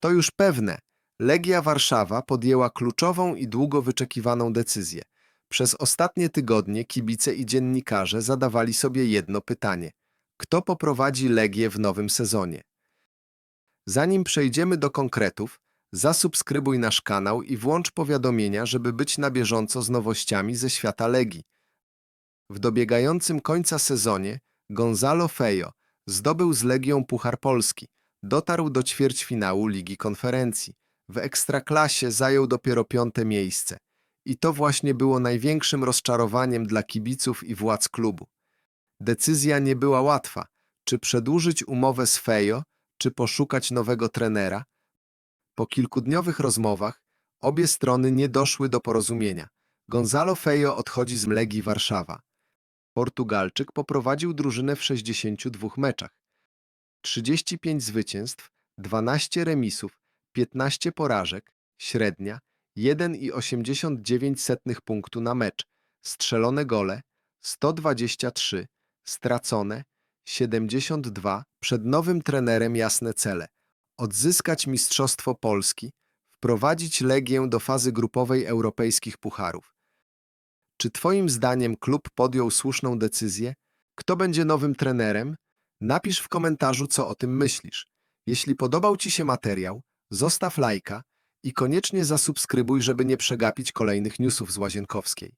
To już pewne. Legia Warszawa podjęła kluczową i długo wyczekiwaną decyzję. Przez ostatnie tygodnie kibice i dziennikarze zadawali sobie jedno pytanie. Kto poprowadzi Legię w nowym sezonie? Zanim przejdziemy do konkretów, zasubskrybuj nasz kanał i włącz powiadomienia, żeby być na bieżąco z nowościami ze świata Legii. W dobiegającym końca sezonie Gonzalo Fejo zdobył z Legią Puchar Polski, dotarł do ćwierćfinału Ligi Konferencji. W Ekstraklasie zajął dopiero piąte miejsce. I to właśnie było największym rozczarowaniem dla kibiców i władz klubu. Decyzja nie była łatwa. Czy przedłużyć umowę z Fejo, czy poszukać nowego trenera? Po kilkudniowych rozmowach obie strony nie doszły do porozumienia. Gonzalo Fejo odchodzi z Legii Warszawa. Portugalczyk poprowadził drużynę w 62 meczach. 35 zwycięstw, 12 remisów, 15 porażek, średnia 1,89 punktu na mecz, strzelone gole 123, stracone 72, przed nowym trenerem jasne cele. Odzyskać Mistrzostwo Polski, wprowadzić Legię do fazy grupowej europejskich pucharów. Czy Twoim zdaniem klub podjął słuszną decyzję? Kto będzie nowym trenerem? Napisz w komentarzu, co o tym myślisz. Jeśli podobał Ci się materiał, zostaw lajka i koniecznie zasubskrybuj, żeby nie przegapić kolejnych newsów z Łazienkowskiej.